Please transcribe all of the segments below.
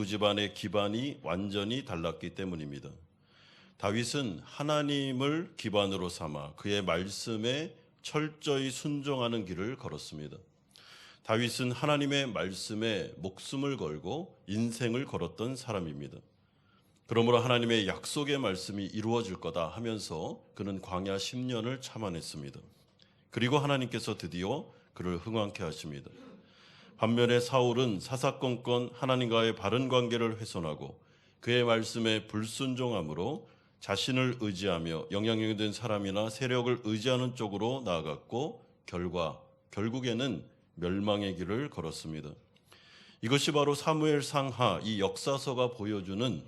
두 집안의 기반이 완전히 달랐기 때문입니다. 다윗은 하나님을 기반으로 삼아 그의 말씀에 철저히 순종하는 길을 걸었습니다. 다윗은 하나님의 말씀에 목숨을 걸고 인생을 걸었던 사람입니다. 그러므로 하나님의 약속의 말씀이 이루어질 거다 하면서 그는 광야 10년을 참아냈습니다. 그리고 하나님께서 드디어 그를 흥왕케 하십니다. 반면에 사울은 사사건건 하나님과의 바른 관계를 훼손하고 그의 말씀에 불순종함으로 자신을 의지하며 영향력이 된 사람이나 세력을 의지하는 쪽으로 나아갔고 결과 결국에는 멸망의 길을 걸었습니다. 이것이 바로 사무엘 상하 이 역사서가 보여주는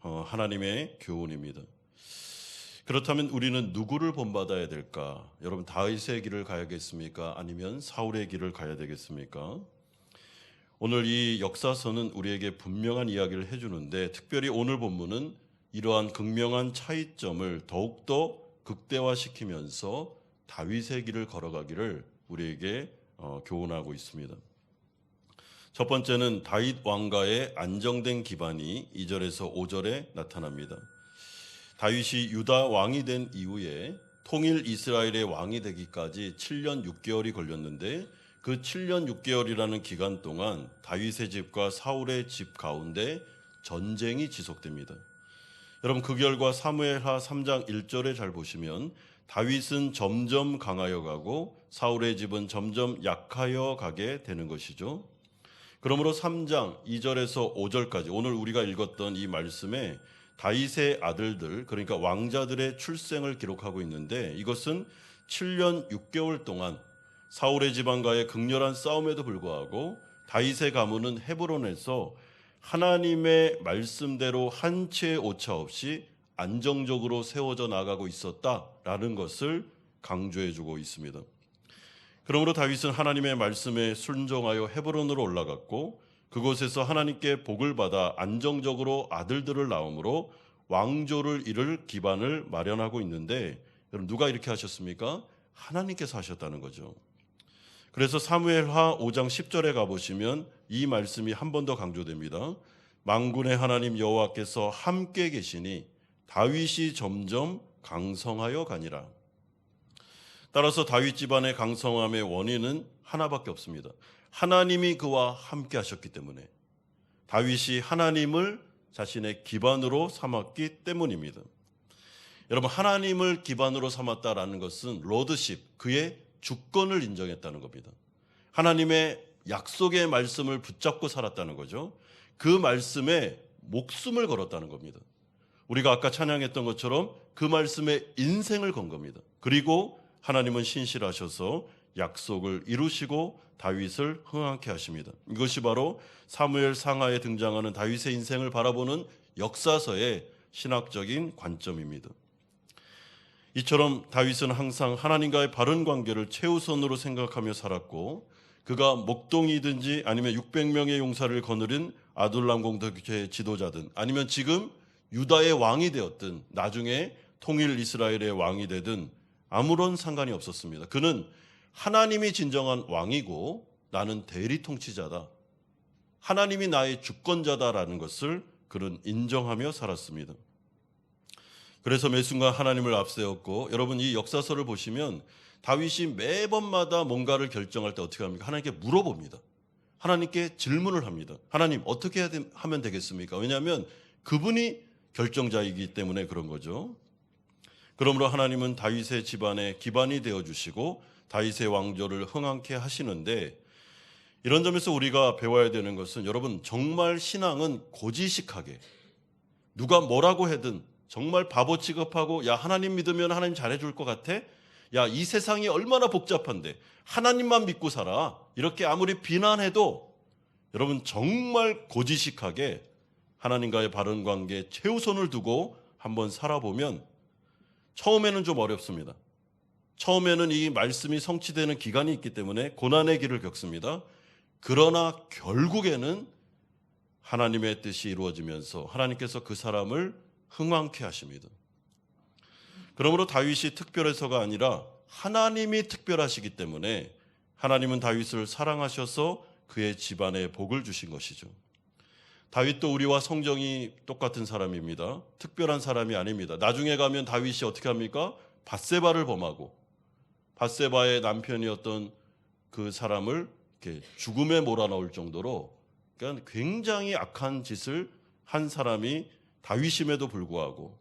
어, 하나님의 교훈입니다. 그렇다면 우리는 누구를 본받아야 될까? 여러분 다윗의 길을 가야겠습니까? 아니면 사울의 길을 가야 되겠습니까? 오늘 이 역사서는 우리에게 분명한 이야기를 해주는데 특별히 오늘 본문은 이러한 극명한 차이점을 더욱더 극대화시키면서 다윗의 길을 걸어가기를 우리에게 어, 교훈하고 있습니다. 첫 번째는 다윗 왕가의 안정된 기반이 2절에서 5절에 나타납니다. 다윗이 유다 왕이 된 이후에 통일 이스라엘의 왕이 되기까지 7년 6개월이 걸렸는데 그 7년 6개월이라는 기간 동안 다윗의 집과 사울의 집 가운데 전쟁이 지속됩니다. 여러분 그 결과 사무엘하 3장 1절에 잘 보시면 다윗은 점점 강하여 가고 사울의 집은 점점 약하여 가게 되는 것이죠. 그러므로 3장 2절에서 5절까지 오늘 우리가 읽었던 이 말씀에 다윗의 아들들 그러니까 왕자들의 출생을 기록하고 있는데 이것은 7년 6개월 동안 사울의 집안과의 극렬한 싸움에도 불구하고 다윗의 가문은 헤브론에서 하나님의 말씀대로 한 채의 오차 없이 안정적으로 세워져 나가고 있었다라는 것을 강조해 주고 있습니다. 그러므로 다윗은 하나님의 말씀에 순종하여 헤브론으로 올라갔고 그곳에서 하나님께 복을 받아 안정적으로 아들들을 낳음으로 왕조를 이룰 기반을 마련하고 있는데 여러분 누가 이렇게 하셨습니까? 하나님께서 하셨다는 거죠. 그래서 사무엘하 5장 10절에 가 보시면 이 말씀이 한 번 더 강조됩니다. 망군의 하나님 여호와께서 함께 계시니 다윗이 점점 강성하여 가니라. 따라서 다윗 집안의 강성함의 원인은 하나밖에 없습니다. 하나님이 그와 함께 하셨기 때문에 다윗이 하나님을 자신의 기반으로 삼았기 때문입니다. 여러분 하나님을 기반으로 삼았다라는 것은 로드십 그의 주권을 인정했다는 겁니다. 하나님의 약속의 말씀을 붙잡고 살았다는 거죠. 그 말씀에 목숨을 걸었다는 겁니다. 우리가 아까 찬양했던 것처럼 그 말씀에 인생을 건 겁니다. 그리고 하나님은 신실하셔서 약속을 이루시고 다윗을 흥왕케 하십니다. 이것이 바로 사무엘 상하에 등장하는 다윗의 인생을 바라보는 역사서의 신학적인 관점입니다. 이처럼 다윗은 항상 하나님과의 바른 관계를 최우선으로 생각하며 살았고 그가 목동이든지 아니면 600명의 용사를 거느린 아둘람 공덕의 지도자든 아니면 지금 유다의 왕이 되었든 나중에 통일 이스라엘의 왕이 되든 아무런 상관이 없었습니다. 그는 하나님이 진정한 왕이고 나는 대리 통치자다. 하나님이 나의 주권자다라는 것을 그는 인정하며 살았습니다. 그래서 매 순간 하나님을 앞세웠고 여러분 이 역사서를 보시면 다윗이 매번마다 뭔가를 결정할 때 어떻게 합니까? 하나님께 물어봅니다. 하나님께 질문을 합니다. 하나님 어떻게 하면 되겠습니까? 왜냐하면 그분이 결정자이기 때문에 그런 거죠. 그러므로 하나님은 다윗의 집안의 기반이 되어 주시고 다윗의 왕조를 흥왕케 하시는데 이런 점에서 우리가 배워야 되는 것은 여러분 정말 신앙은 고지식하게 누가 뭐라고 해든 정말 바보 취급하고 야 하나님 믿으면 하나님 잘해줄 것 같아? 야 이 세상이 얼마나 복잡한데 하나님만 믿고 살아 이렇게 아무리 비난해도 여러분 정말 고지식하게 하나님과의 바른 관계 최우선을 두고 한번 살아보면 처음에는 좀 어렵습니다. 처음에는 이 말씀이 성취되는 기간이 있기 때문에 고난의 길을 겪습니다. 그러나 결국에는 하나님의 뜻이 이루어지면서 하나님께서 그 사람을 흥왕케 하십니다. 그러므로 다윗이 특별해서가 아니라 하나님이 특별하시기 때문에 하나님은 다윗을 사랑하셔서 그의 집안에 복을 주신 것이죠. 다윗도 우리와 성정이 똑같은 사람입니다. 특별한 사람이 아닙니다. 나중에 가면 다윗이 어떻게 합니까? 바세바를 범하고 바세바의 남편이었던 그 사람을 죽음에 몰아넣을 정도로 그러니까 굉장히 악한 짓을 한 사람이 다윗임에도 불구하고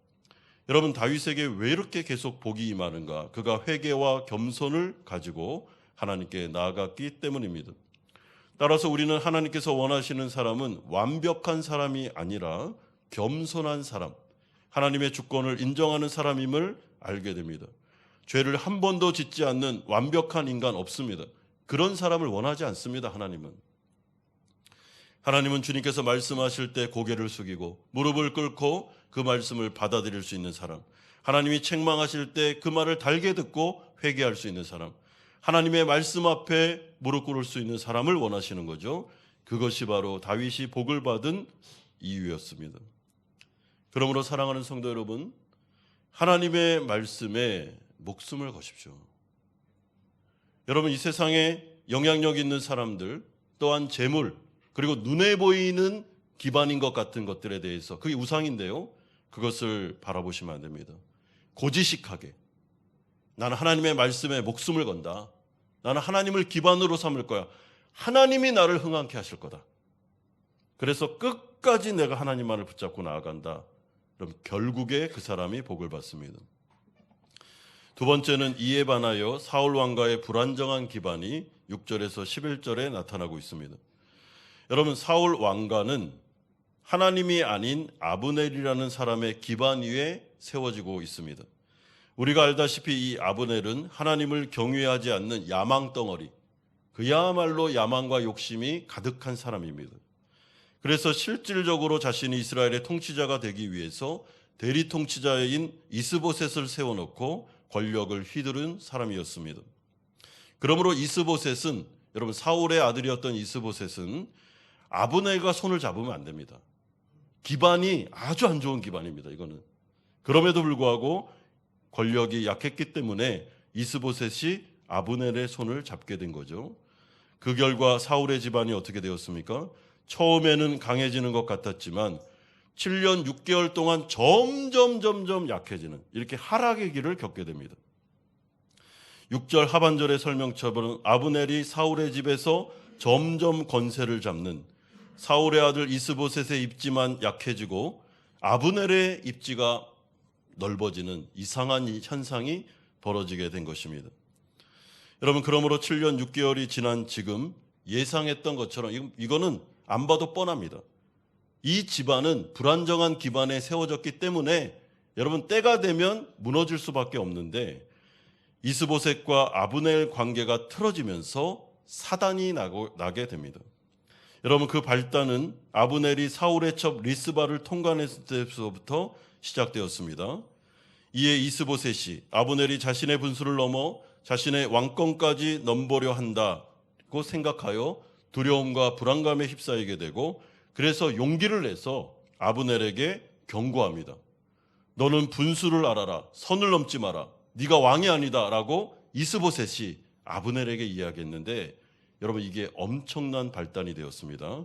여러분 다윗에게 왜 이렇게 계속 복이 임하는가? 그가 회개와 겸손을 가지고 하나님께 나아갔기 때문입니다. 따라서 우리는 하나님께서 원하시는 사람은 완벽한 사람이 아니라 겸손한 사람, 하나님의 주권을 인정하는 사람임을 알게 됩니다. 죄를 한 번도 짓지 않는 완벽한 인간 없습니다. 그런 사람을 원하지 않습니다, 하나님은. 하나님은 주님께서 말씀하실 때 고개를 숙이고 무릎을 꿇고 그 말씀을 받아들일 수 있는 사람. 하나님이 책망하실 때 그 말을 달게 듣고 회개할 수 있는 사람. 하나님의 말씀 앞에 무릎 꿇을 수 있는 사람을 원하시는 거죠. 그것이 바로 다윗이 복을 받은 이유였습니다. 그러므로 사랑하는 성도 여러분, 하나님의 말씀에 목숨을 거십시오. 여러분 이 세상에 영향력 있는 사람들 또한 재물 그리고 눈에 보이는 기반인 것 같은 것들에 대해서 그게 우상인데요. 그것을 바라보시면 안 됩니다. 고지식하게 나는 하나님의 말씀에 목숨을 건다. 나는 하나님을 기반으로 삼을 거야. 하나님이 나를 흥황케 하실 거다. 그래서 끝까지 내가 하나님만을 붙잡고 나아간다. 그럼 결국에 그 사람이 복을 받습니다. 두 번째는 이에 반하여 사울 왕가의 불안정한 기반이 6절에서 11절에 나타나고 있습니다. 여러분 사울 왕가는 하나님이 아닌 아브넬이라는 사람의 기반 위에 세워지고 있습니다. 우리가 알다시피 이 아브넬은 하나님을 경외하지 않는 야망 덩어리, 그야말로 야망과 욕심이 가득한 사람입니다. 그래서 실질적으로 자신이 이스라엘의 통치자가 되기 위해서 대리 통치자인 이스보셋을 세워놓고 권력을 휘두른 사람이었습니다. 그러므로 이스보셋은 여러분 사울의 아들이었던 이스보셋은 아브넬과 손을 잡으면 안 됩니다. 기반이 아주 안 좋은 기반입니다. 이거는 그럼에도 불구하고 권력이 약했기 때문에 이스보셋이 아브넬의 손을 잡게 된 거죠. 그 결과 사울의 집안이 어떻게 되었습니까? 처음에는 강해지는 것 같았지만 7년 6개월 동안 점점 점점 약해지는 이렇게 하락의 길을 겪게 됩니다. 6절 하반절의 설명처럼 아브넬이 사울의 집에서 점점 권세를 잡는 사울의 아들 이스보셋의 입지만 약해지고 아브넬의 입지가 넓어지는 이상한 현상이 벌어지게 된 것입니다. 여러분 그러므로 7년 6개월이 지난 지금 예상했던 것처럼 이거는 안 봐도 뻔합니다. 이 집안은 불안정한 기반에 세워졌기 때문에 여러분 때가 되면 무너질 수밖에 없는데 이스보셋과 아브넬 관계가 틀어지면서 사단이 나고, 나게 됩니다. 여러분 그 발단은 아브넬이 사울의 첩 리스바를 통과했을 때부터 시작되었습니다. 이에 이스보셋이 아브넬이 자신의 분수를 넘어 자신의 왕권까지 넘보려 한다고 생각하여 두려움과 불안감에 휩싸이게 되고 그래서 용기를 내서 아브넬에게 경고합니다. 너는 분수를 알아라. 선을 넘지 마라. 네가 왕이 아니다라고 이스보셋이 아브넬에게 이야기했는데 여러분 이게 엄청난 발단이 되었습니다.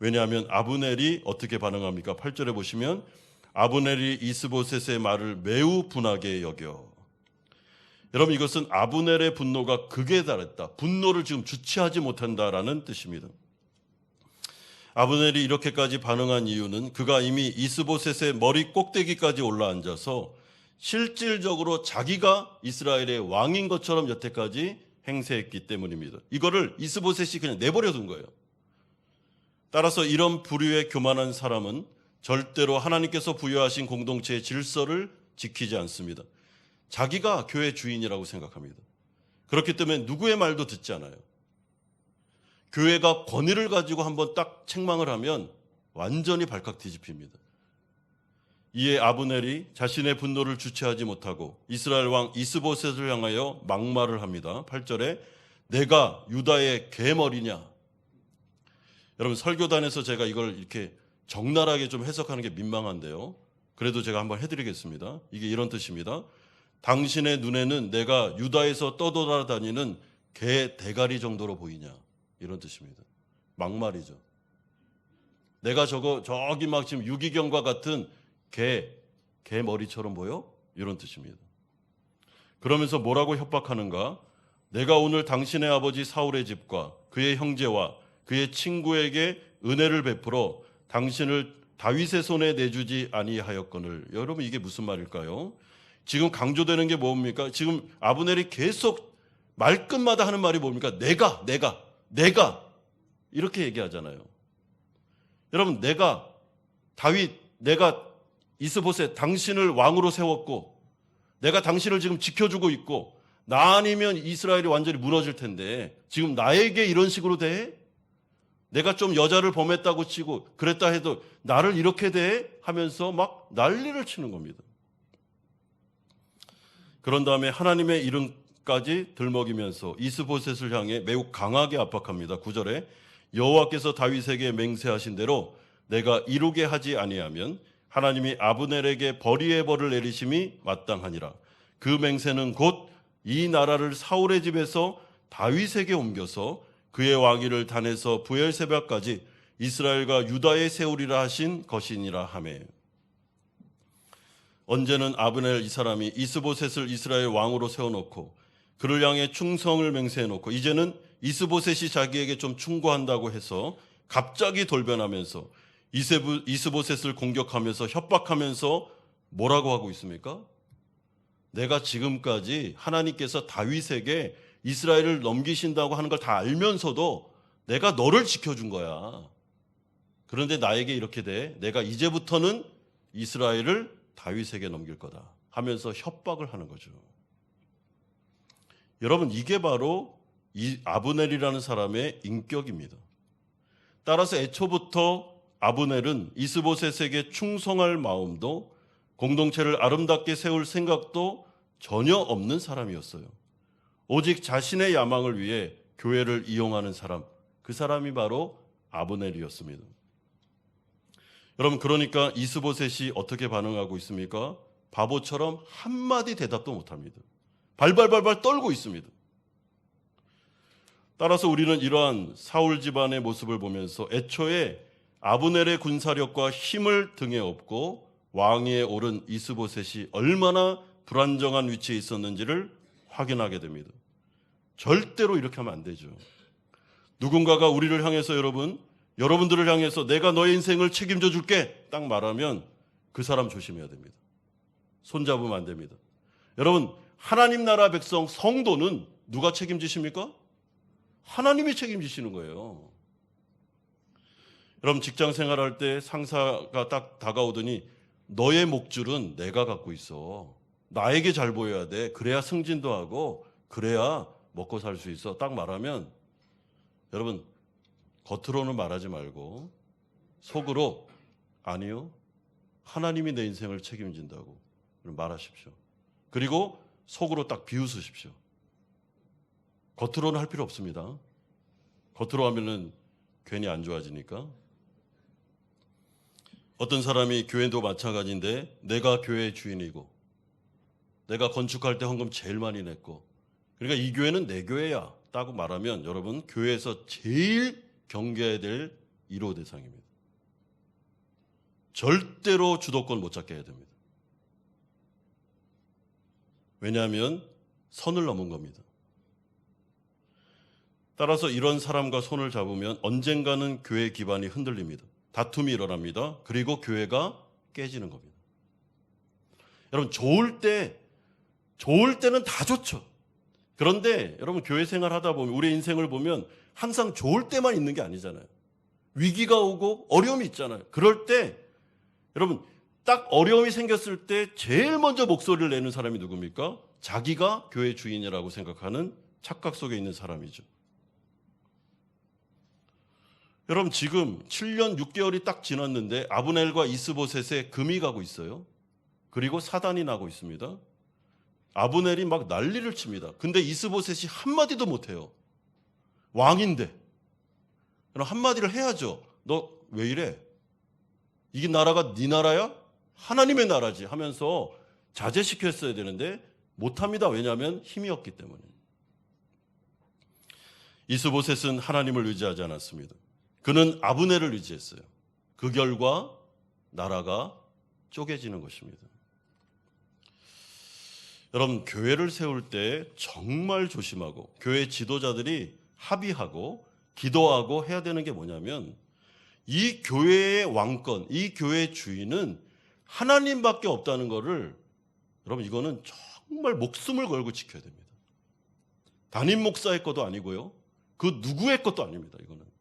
왜냐하면 아브넬이 어떻게 반응합니까? 8절에 보시면 아브넬이 이스보셋의 말을 매우 분하게 여겨. 여러분 이것은 아브넬의 분노가 극에 달했다. 분노를 지금 주체하지 못한다라는 뜻입니다. 아브넬이 이렇게까지 반응한 이유는 그가 이미 이스보셋의 머리 꼭대기까지 올라앉아서 실질적으로 자기가 이스라엘의 왕인 것처럼 여태까지 행세했기 때문입니다. 이거를 이스보셋이 그냥 내버려 둔 거예요. 따라서 이런 부류의 교만한 사람은 절대로 하나님께서 부여하신 공동체의 질서를 지키지 않습니다. 자기가 교회 주인이라고 생각합니다. 그렇기 때문에 누구의 말도 듣지 않아요. 교회가 권위를 가지고 한번 딱 책망을 하면 완전히 발칵 뒤집힙니다. 이에 아브넬이 자신의 분노를 주체하지 못하고 이스라엘 왕 이스보셋을 향하여 막말을 합니다. 8절에 내가 유다의 개머리냐? 여러분 설교단에서 제가 이걸 이렇게 적나라하게 좀 해석하는 게 민망한데요. 그래도 제가 한번 해드리겠습니다. 이게 이런 뜻입니다. 당신의 눈에는 내가 유다에서 떠돌아다니는 개 대가리 정도로 보이냐? 이런 뜻입니다. 막말이죠. 내가 저거 저기 막 지금 유기견과 같은 개, 개 머리처럼 보여? 이런 뜻입니다. 그러면서 뭐라고 협박하는가? 내가 오늘 당신의 아버지 사울의 집과 그의 형제와 그의 친구에게 은혜를 베풀어 당신을 다윗의 손에 내주지 아니하였거늘. 여러분 이게 무슨 말일까요? 지금 강조되는 게 뭡니까? 지금 아브넬이 계속 말끝마다 하는 말이 뭡니까? 내가, 내가, 내가 이렇게 얘기하잖아요. 여러분 내가 다윗, 내가 이스보세 당신을 왕으로 세웠고 내가 당신을 지금 지켜주고 있고 나 아니면 이스라엘이 완전히 무너질 텐데 지금 나에게 이런 식으로 대해? 내가 좀 여자를 범했다고 치고 그랬다 해도 나를 이렇게 대해? 하면서 막 난리를 치는 겁니다. 그런 다음에 하나님의 이름까지 들먹이면서 이스보셋을 향해 매우 강하게 압박합니다. 9절에 여호와께서 다윗에게 맹세하신 대로 내가 이루게 하지 아니하면 하나님이 아브넬에게 벌이의 벌을 내리심이 마땅하니라. 그 맹세는 곧 이 나라를 사울의 집에서 다윗에게 옮겨서 그의 왕위를 단에서 부엘세바까지 이스라엘과 유다에 세우리라 하신 것이니라 하매. 언제는 아브넬 이 사람이 이스보셋을 이스라엘 왕으로 세워놓고 그를 향해 충성을 맹세해놓고 이제는 이스보셋이 자기에게 좀 충고한다고 해서 갑자기 돌변하면서 이세부, 이스보셋을 공격하면서 협박하면서 뭐라고 하고 있습니까? 내가 지금까지 하나님께서 다윗에게 이스라엘을 넘기신다고 하는 걸 다 알면서도 내가 너를 지켜준 거야. 그런데 나에게 이렇게 돼. 내가 이제부터는 이스라엘을 다윗에게 넘길 거다. 하면서 협박을 하는 거죠. 여러분, 이게 바로 이 아브넬이라는 사람의 인격입니다. 따라서 애초부터 아브넬은 이스보셋에게 충성할 마음도 공동체를 아름답게 세울 생각도 전혀 없는 사람이었어요. 오직 자신의 야망을 위해 교회를 이용하는 사람, 그 사람이 바로 아브넬이었습니다. 여러분, 그러니까 이스보셋이 어떻게 반응하고 있습니까? 바보처럼 한마디 대답도 못합니다. 발발발발 떨고 있습니다. 따라서 우리는 이러한 사울 집안의 모습을 보면서 애초에 아브넬의 군사력과 힘을 등에 업고 왕위에 오른 이스보셋이 얼마나 불안정한 위치에 있었는지를 확인하게 됩니다. 절대로 이렇게 하면 안 되죠. 누군가가 우리를 향해서 여러분, 여러분들을 향해서 내가 너의 인생을 책임져 줄게 딱 말하면 그 사람 조심해야 됩니다. 손잡으면 안 됩니다. 여러분, 하나님 나라 백성 성도는 누가 책임지십니까? 하나님이 책임지시는 거예요. 여러분 직장 생활할 때 상사가 딱 다가오더니 너의 목줄은 내가 갖고 있어. 나에게 잘 보여야 돼. 그래야 승진도 하고 그래야 먹고 살 수 있어. 딱 말하면 여러분 겉으로는 말하지 말고 속으로 아니요. 하나님이 내 인생을 책임진다고 말하십시오. 그리고 속으로 딱 비웃으십시오. 겉으로는 할 필요 없습니다. 겉으로 하면은 괜히 안 좋아지니까. 어떤 사람이 교회도 마찬가지인데 내가 교회의 주인이고 내가 건축할 때 헌금 제일 많이 냈고 그러니까 이 교회는 내 교회야 따고 말하면 여러분 교회에서 제일 경계해야 될 1호 대상입니다. 절대로 주도권 못 잡게 해야 됩니다. 왜냐하면 선을 넘은 겁니다. 따라서 이런 사람과 손을 잡으면 언젠가는 교회 기반이 흔들립니다. 다툼이 일어납니다. 그리고 교회가 깨지는 겁니다. 여러분, 좋을 때, 좋을 때는 다 좋죠. 그런데 여러분, 교회 생활 하다 보면, 우리 인생을 보면 항상 좋을 때만 있는 게 아니잖아요. 위기가 오고 어려움이 있잖아요. 그럴 때, 여러분, 딱 어려움이 생겼을 때 제일 먼저 목소리를 내는 사람이 누굽니까? 자기가 교회 주인이라고 생각하는 착각 속에 있는 사람이죠. 여러분 지금 7년 6개월이 딱 지났는데 아브넬과 이스보셋에 금이 가고 있어요. 그리고 사단이 나고 있습니다. 아브넬이 막 난리를 칩니다. 근데 이스보셋이 한마디도 못해요. 왕인데. 한마디를 해야죠. 너 왜 이래? 이게 나라가 네 나라야? 하나님의 나라지 하면서 자제시켰어야 되는데 못합니다. 왜냐하면 힘이 없기 때문에. 이스보셋은 하나님을 의지하지 않았습니다. 그는 아브넬을 의지했어요. 그 결과 나라가 쪼개지는 것입니다. 여러분, 교회를 세울 때 정말 조심하고 교회 지도자들이 합의하고 기도하고 해야 되는 게 뭐냐면 이 교회의 왕권, 이 교회의 주인은 하나님밖에 없다는 것을 여러분 이거는 정말 목숨을 걸고 지켜야 됩니다. 담임 목사의 것도 아니고요. 그 누구의 것도 아닙니다. 이거는.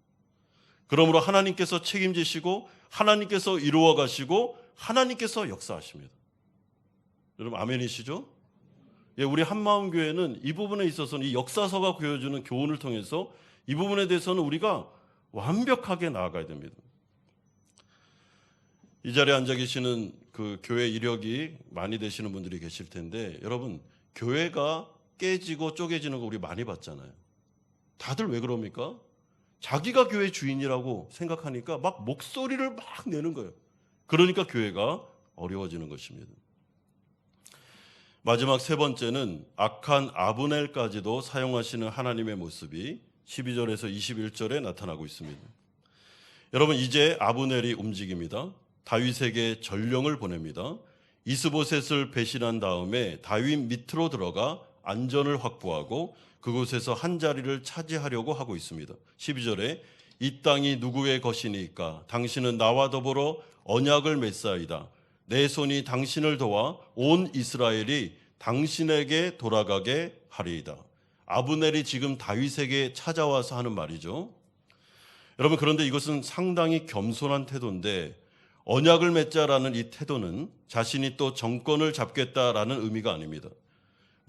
그러므로 하나님께서 책임지시고 하나님께서 이루어 가시고 하나님께서 역사하십니다. 여러분 아멘이시죠? 예, 우리 한마음 교회는 이 부분에 있어서는 이 역사서가 보여주는 교훈을 통해서 이 부분에 대해서는 우리가 완벽하게 나아가야 됩니다. 이 자리에 앉아 계시는 그 교회 이력이 많이 되시는 분들이 계실 텐데 여러분 교회가 깨지고 쪼개지는 거 우리 많이 봤잖아요. 다들 왜 그럽니까? 자기가 교회 주인이라고 생각하니까 막 목소리를 막 내는 거예요. 그러니까 교회가 어려워지는 것입니다. 마지막 세 번째는 악한 아브넬까지도 사용하시는 하나님의 모습이 12절에서 21절에 나타나고 있습니다. 여러분 이제 아브넬이 움직입니다. 다윗에게 전령을 보냅니다. 이스보셋을 배신한 다음에 다윗 밑으로 들어가 안전을 확보하고 그곳에서 한 자리를 차지하려고 하고 있습니다. 12절에 이 땅이 누구의 것이니까 당신은 나와 더불어 언약을 맺사이다. 내 손이 당신을 도와 온 이스라엘이 당신에게 돌아가게 하리이다. 아브넬이 지금 다윗에게 찾아와서 하는 말이죠. 여러분 그런데 이것은 상당히 겸손한 태도인데 언약을 맺자라는 이 태도는 자신이 또 정권을 잡겠다라는 의미가 아닙니다.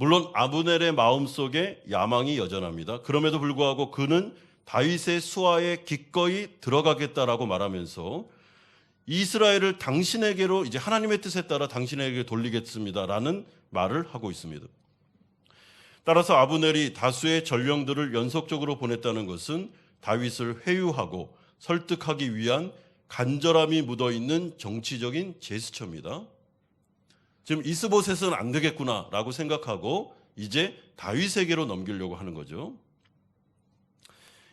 물론 아브넬의 마음속에 야망이 여전합니다. 그럼에도 불구하고 그는 다윗의 수하에 기꺼이 들어가겠다라고 말하면서 이스라엘을 당신에게로 이제 하나님의 뜻에 따라 당신에게 돌리겠습니다라는 말을 하고 있습니다. 따라서 아브넬이 다수의 전령들을 연속적으로 보냈다는 것은 다윗을 회유하고 설득하기 위한 간절함이 묻어 있는 정치적인 제스처입니다. 지금 이스보셋은 안 되겠구나라고 생각하고 이제 다윗에게로 넘기려고 하는 거죠.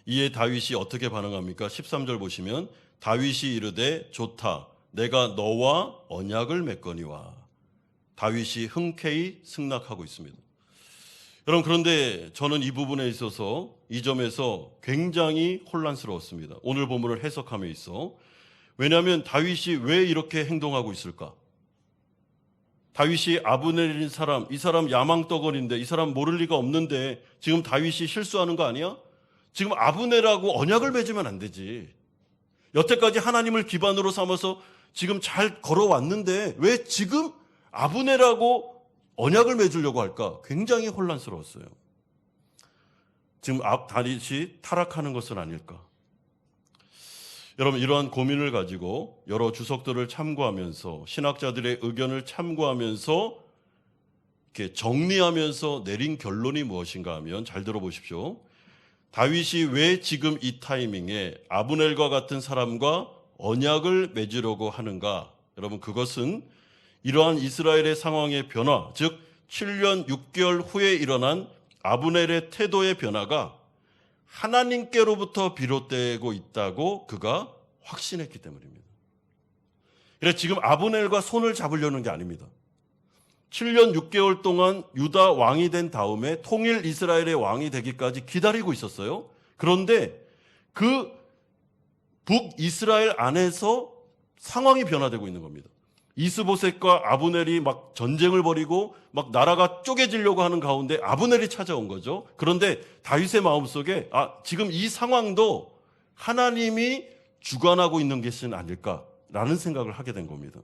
이에 다윗이 어떻게 반응합니까? 13절 보시면 다윗이 이르되 좋다. 내가 너와 언약을 맺거니와 다윗이 흔쾌히 승낙하고 있습니다. 여러분 그런데 저는 이 부분에 있어서 이 점에서 굉장히 혼란스러웠습니다. 오늘 본문을 해석함에 있어 왜냐하면 다윗이 왜 이렇게 행동하고 있을까? 다윗이 아브넬인 사람, 이 사람 야망떡거리인데 이 사람 모를 리가 없는데 지금 다윗이 실수하는 거 아니야? 지금 아브넬하고 언약을 맺으면 안 되지. 여태까지 하나님을 기반으로 삼아서 지금 잘 걸어왔는데 왜 지금 아브넬하고 언약을 맺으려고 할까? 굉장히 혼란스러웠어요. 지금 앞 다윗이 타락하는 것은 아닐까? 여러분 이러한 고민을 가지고 여러 주석들을 참고하면서 신학자들의 의견을 참고하면서 이렇게 정리하면서 내린 결론이 무엇인가 하면 잘 들어보십시오. 다윗이 왜 지금 이 타이밍에 아브넬과 같은 사람과 언약을 맺으려고 하는가? 여러분 그것은 이러한 이스라엘의 상황의 변화, 즉 7년 6개월 후에 일어난 아브넬의 태도의 변화가 하나님께로부터 비롯되고 있다고 그가 확신했기 때문입니다. 그래 지금 아브넬과 손을 잡으려는 게 아닙니다. 7년 6개월 동안 유다 왕이 된 다음에 통일 이스라엘의 왕이 되기까지 기다리고 있었어요. 그런데 그 북이스라엘 안에서 상황이 변화되고 있는 겁니다. 이스보셋과 아브넬이 막 전쟁을 벌이고 막 나라가 쪼개지려고 하는 가운데 아브넬이 찾아온 거죠. 그런데 다윗의 마음속에 아, 지금 이 상황도 하나님이 주관하고 있는 것은 아닐까라는 생각을 하게 된 겁니다.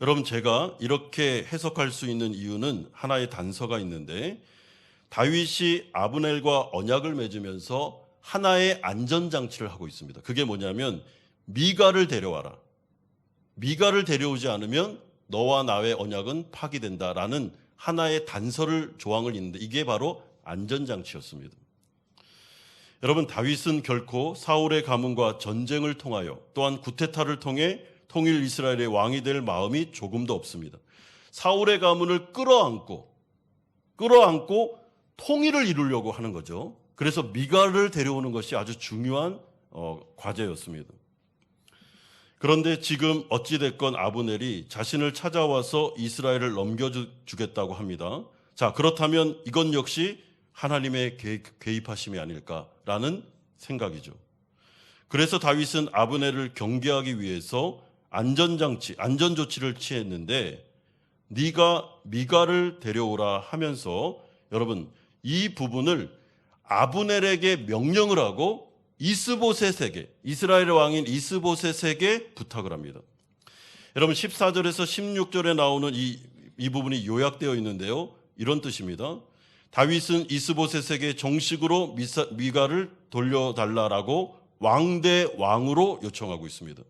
여러분 제가 이렇게 해석할 수 있는 이유는 하나의 단서가 있는데 다윗이 아브넬과 언약을 맺으면서 하나의 안전장치를 하고 있습니다. 그게 뭐냐면 미가를 데려와라. 미가를 데려오지 않으면 너와 나의 언약은 파기된다라는 하나의 단서를 조항을 있는데 이게 바로 안전장치였습니다. 여러분 다윗은 결코 사울의 가문과 전쟁을 통하여 또한 구테타를 통해 통일 이스라엘의 왕이 될 마음이 조금도 없습니다. 사울의 가문을 끌어안고 끌어안고 통일을 이루려고 하는 거죠. 그래서 미가를 데려오는 것이 아주 중요한 어, 과제였습니다. 그런데 지금 어찌됐건 아브넬이 자신을 찾아와서 이스라엘을 넘겨주겠다고 합니다. 자, 그렇다면 이건 역시 하나님의 개- 개입하심이 아닐까라는 생각이죠. 그래서 다윗은 아브넬을 경계하기 위해서 안전장치, 안전조치를 취했는데 네가 미가를 데려오라 하면서 여러분 이 부분을 아브넬에게 명령을 하고 이스보셋에게 이스라엘의 왕인 이스보셋에게 부탁을 합니다. 여러분 14절에서 16절에 나오는 이, 이 부분이 요약되어 있는데요. 이런 뜻입니다. 다윗은 이스보셋에게 정식으로 미사, 미가를 돌려달라라고 왕대 왕으로 요청하고 있습니다.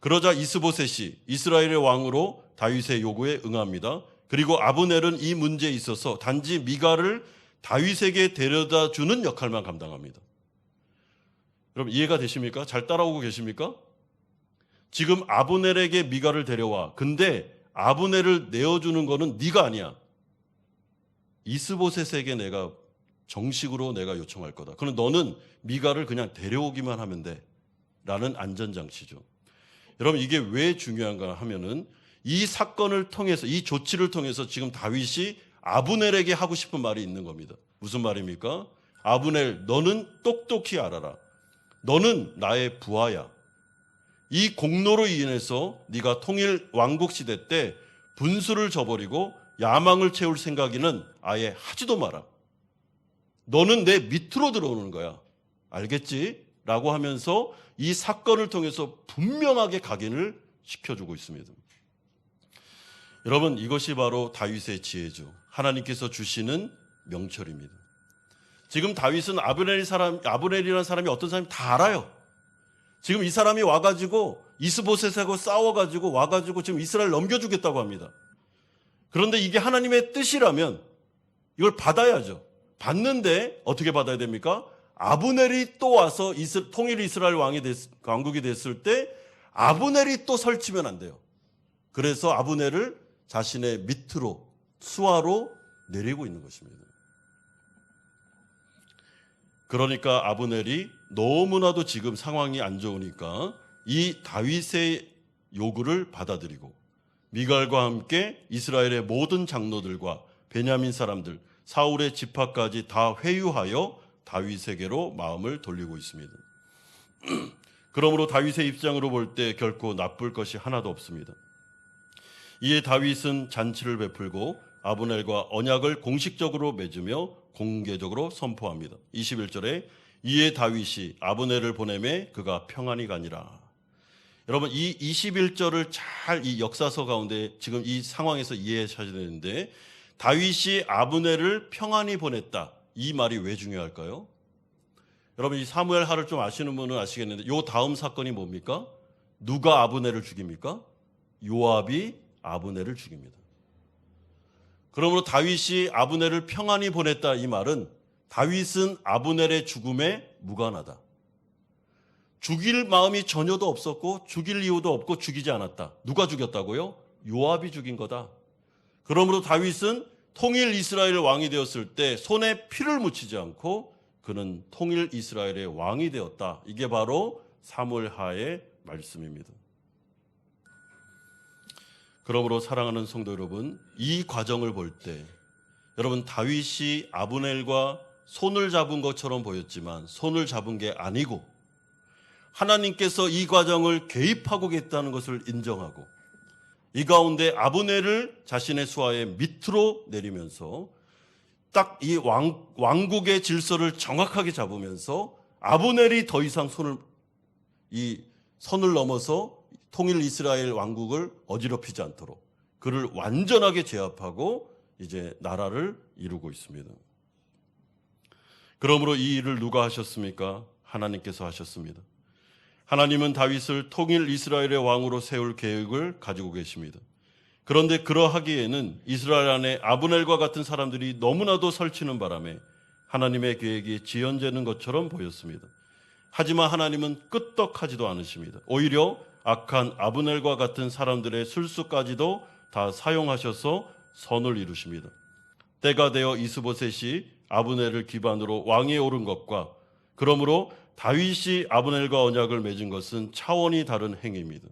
그러자 이스보셋이 이스라엘의 왕으로 다윗의 요구에 응합니다. 그리고 아브넬은 이 문제에 있어서 단지 미가를 다윗에게 데려다 주는 역할만 감당합니다. 여러분 이해가 되십니까? 잘 따라오고 계십니까? 지금 아브넬에게 미가를 데려와. 근데 아브넬을 내어주는 거는 네가 아니야. 이스보셋에게 내가 정식으로 내가 요청할 거다. 그럼 너는 미가를 그냥 데려오기만 하면 돼. 라는 안전장치죠. 여러분 이게 왜 중요한가 하면은 이 사건을 통해서 이 조치를 통해서 지금 다윗이 아브넬에게 하고 싶은 말이 있는 겁니다. 무슨 말입니까? 아브넬 너는 똑똑히 알아라. 너는 나의 부하야. 이 공로로 인해서 네가 통일 왕국 시대 때 분수를 저버리고 야망을 채울 생각이는 아예 하지도 마라. 너는 내 밑으로 들어오는 거야. 알겠지? 라고 하면서 이 사건을 통해서 분명하게 각인을 시켜주고 있습니다. 여러분, 이것이 바로 다윗의 지혜죠. 하나님께서 주시는 명철입니다. 지금 다윗은 아브넬이 사람, 아브넬이라는 사람이 어떤 사람이 다 알아요. 지금 이 사람이 와가지고 이스보셋하고 싸워가지고 와가지고 지금 이스라엘 넘겨주겠다고 합니다. 그런데 이게 하나님의 뜻이라면 이걸 받아야죠. 받는데 어떻게 받아야 됩니까? 아브넬이 또 와서 이스, 통일 이스라엘 왕이 됐, 왕국이 됐을 때 아브넬이 또 설치면 안 돼요. 그래서 아브넬을 자신의 밑으로 수하로 내리고 있는 것입니다. 그러니까 아브넬이 너무나도 지금 상황이 안 좋으니까 이 다윗의 요구를 받아들이고 미갈과 함께 이스라엘의 모든 장로들과 베냐민 사람들, 사울의 집합까지 다 회유하여 다윗에게로 마음을 돌리고 있습니다. 그러므로 다윗의 입장으로 볼 때 결코 나쁠 것이 하나도 없습니다. 이에 다윗은 잔치를 베풀고 아브넬과 언약을 공식적으로 맺으며 공개적으로 선포합니다. 21절에 이에 다윗이 아브넬을 보내매 그가 평안히 가니라. 여러분 이 21절을 잘 이 역사서 가운데 지금 이 상황에서 이해하셔야 되는데 다윗이 아브넬을 평안히 보냈다. 이 말이 왜 중요할까요? 여러분 이 사무엘 하를 좀 아시는 분은 아시겠는데 요 다음 사건이 뭡니까? 누가 아브넬을 죽입니까? 요압이 아브넬을 죽입니다. 그러므로 다윗이 아브넬을 평안히 보냈다 이 말은 다윗은 아브넬의 죽음에 무관하다. 죽일 마음이 전혀도 없었고 죽일 이유도 없고 죽이지 않았다. 누가 죽였다고요? 요압이 죽인 거다. 그러므로 다윗은 통일 이스라엘 왕이 되었을 때 손에 피를 묻히지 않고 그는 통일 이스라엘의 왕이 되었다. 이게 바로 사무엘하의 말씀입니다. 그러므로 사랑하는 성도 여러분, 이 과정을 볼 때 여러분 다윗이 아브넬과 손을 잡은 것처럼 보였지만 손을 잡은 게 아니고 하나님께서 이 과정을 개입하고 계다는 것을 인정하고 이 가운데 아브넬을 자신의 수하의 밑으로 내리면서 딱 이 왕국의 질서를 정확하게 잡으면서 아브넬이 더 이상 손을 이 선을 넘어서 통일 이스라엘 왕국을 어지럽히지 않도록 그를 완전하게 제압하고 이제 나라를 이루고 있습니다. 그러므로 이 일을 누가 하셨습니까? 하나님께서 하셨습니다. 하나님은 다윗을 통일 이스라엘의 왕으로 세울 계획을 가지고 계십니다. 그런데 그러하기에는 이스라엘 안에 아브넬과 같은 사람들이 너무나도 설치는 바람에 하나님의 계획이 지연되는 것처럼 보였습니다. 하지만 하나님은 끄떡하지도 않으십니다. 오히려 악한 아브넬과 같은 사람들의 술수까지도 다 사용하셔서 선을 이루십니다. 때가 되어 이스보셋이 아브넬을 기반으로 왕위에 오른 것과 그러므로 다윗이 아브넬과 언약을 맺은 것은 차원이 다른 행위입니다.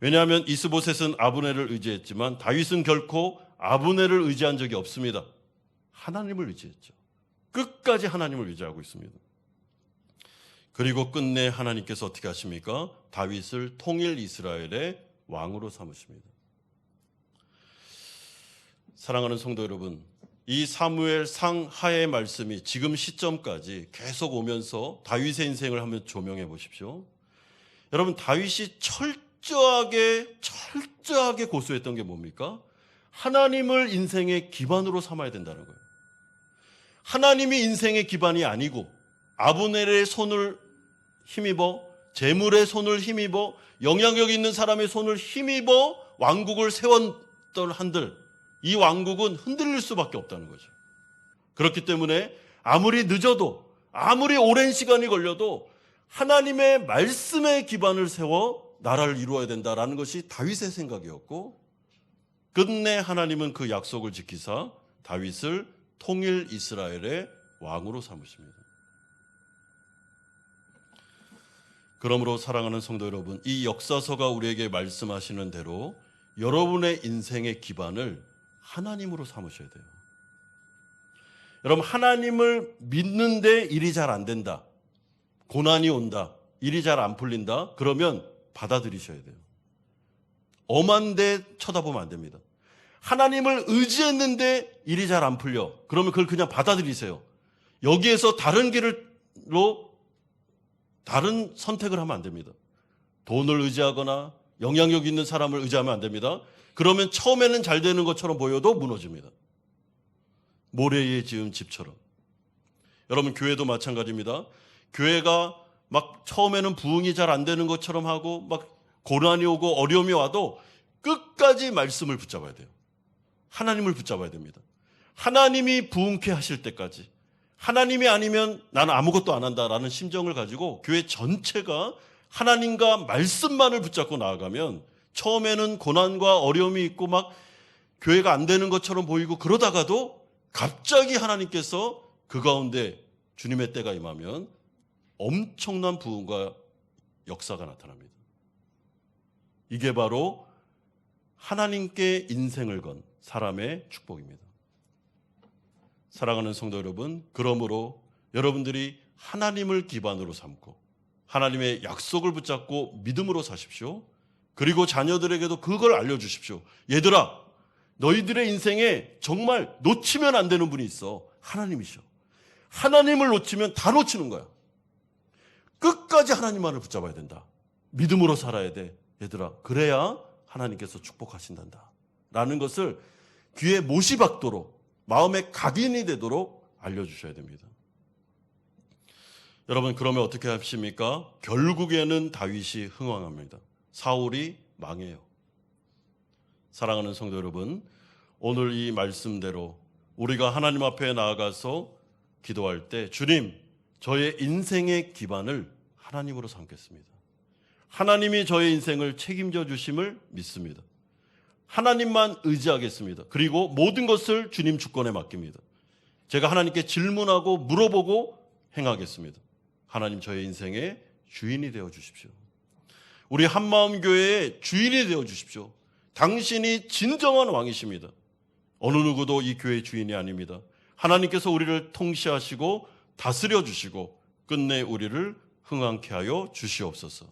왜냐하면 이스보셋은 아브넬을 의지했지만 다윗은 결코 아브넬을 의지한 적이 없습니다. 하나님을 의지했죠. 끝까지 하나님을 의지하고 있습니다. 그리고 끝내 하나님께서 어떻게 하십니까? 다윗을 통일 이스라엘의 왕으로 삼으십니다. 사랑하는 성도 여러분, 이 사무엘 상하의 말씀이 지금 시점까지 계속 오면서 다윗의 인생을 한번 조명해 보십시오. 여러분, 다윗이 철저하게, 철저하게 고수했던 게 뭡니까? 하나님을 인생의 기반으로 삼아야 된다는 거예요. 하나님이 인생의 기반이 아니고 아브넬의 손을 힘입어 재물의 손을 힘입어 영향력 있는 사람의 손을 힘입어 왕국을 세웠던 한들 이 왕국은 흔들릴 수밖에 없다는 거죠. 그렇기 때문에 아무리 늦어도 아무리 오랜 시간이 걸려도 하나님의 말씀에 기반을 세워 나라를 이루어야 된다라는 것이 다윗의 생각이었고 끝내 하나님은 그 약속을 지키사 다윗을 통일 이스라엘의 왕으로 삼으십니다. 그러므로 사랑하는 성도 여러분, 이 역사서가 우리에게 말씀하시는 대로 여러분의 인생의 기반을 하나님으로 삼으셔야 돼요. 여러분, 하나님을 믿는데 일이 잘 안 된다. 고난이 온다. 일이 잘 안 풀린다. 그러면 받아들이셔야 돼요. 엄한데 쳐다보면 안 됩니다. 하나님을 의지했는데 일이 잘 안 풀려. 그러면 그걸 그냥 받아들이세요. 여기에서 다른 길로 다른 선택을 하면 안 됩니다. 돈을 의지하거나 영향력 있는 사람을 의지하면 안 됩니다. 그러면 처음에는 잘 되는 것처럼 보여도 무너집니다. 모래에 지은 집처럼. 여러분, 교회도 마찬가지입니다. 교회가 막 처음에는 부흥이 잘 안 되는 것처럼 하고 막 고난이 오고 어려움이 와도 끝까지 말씀을 붙잡아야 돼요. 하나님을 붙잡아야 됩니다. 하나님이 부흥케 하실 때까지 하나님이 아니면 나는 아무것도 안 한다라는 심정을 가지고 교회 전체가 하나님과 말씀만을 붙잡고 나아가면 처음에는 고난과 어려움이 있고 막 교회가 안 되는 것처럼 보이고 그러다가도 갑자기 하나님께서 그 가운데 주님의 때가 임하면 엄청난 부흥과 역사가 나타납니다. 이게 바로 하나님께 인생을 건 사람의 축복입니다. 사랑하는 성도 여러분, 그러므로 여러분들이 하나님을 기반으로 삼고 하나님의 약속을 붙잡고 믿음으로 사십시오. 그리고 자녀들에게도 그걸 알려주십시오. 얘들아, 너희들의 인생에 정말 놓치면 안 되는 분이 있어. 하나님이셔. 하나님을 놓치면 다 놓치는 거야. 끝까지 하나님만을 붙잡아야 된다. 믿음으로 살아야 돼. 얘들아, 그래야 하나님께서 축복하신단다. 라는 것을 귀에 못이 박도록 마음에 각인이 되도록 알려주셔야 됩니다. 여러분, 그러면 어떻게 하십니까? 결국에는 다윗이 흥왕합니다. 사울이 망해요. 사랑하는 성도 여러분, 오늘 이 말씀대로 우리가 하나님 앞에 나아가서 기도할 때 주님, 저의 인생의 기반을 하나님으로 삼겠습니다. 하나님이 저의 인생을 책임져 주심을 믿습니다. 하나님만 의지하겠습니다. 그리고 모든 것을 주님 주권에 맡깁니다. 제가 하나님께 질문하고 물어보고 행하겠습니다. 하나님 저의 인생의 주인이 되어 주십시오. 우리 한마음 교회의 주인이 되어 주십시오. 당신이 진정한 왕이십니다. 어느 누구도 이 교회의 주인이 아닙니다. 하나님께서 우리를 통치하시고 다스려 주시고 끝내 우리를 흥왕케 하여 주시옵소서.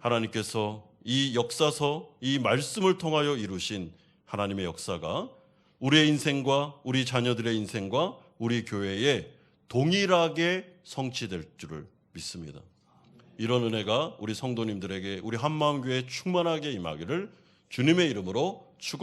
하나님께서 이 역사서, 이 말씀을 통하여 이루신 하나님의 역사가 우리의 인생과 우리 자녀들의 인생과 우리 교회에 동일하게 성취될 줄을 믿습니다. 이런 은혜가 우리 성도님들에게 우리 한마음교회 충만하게 임하기를 주님의 이름으로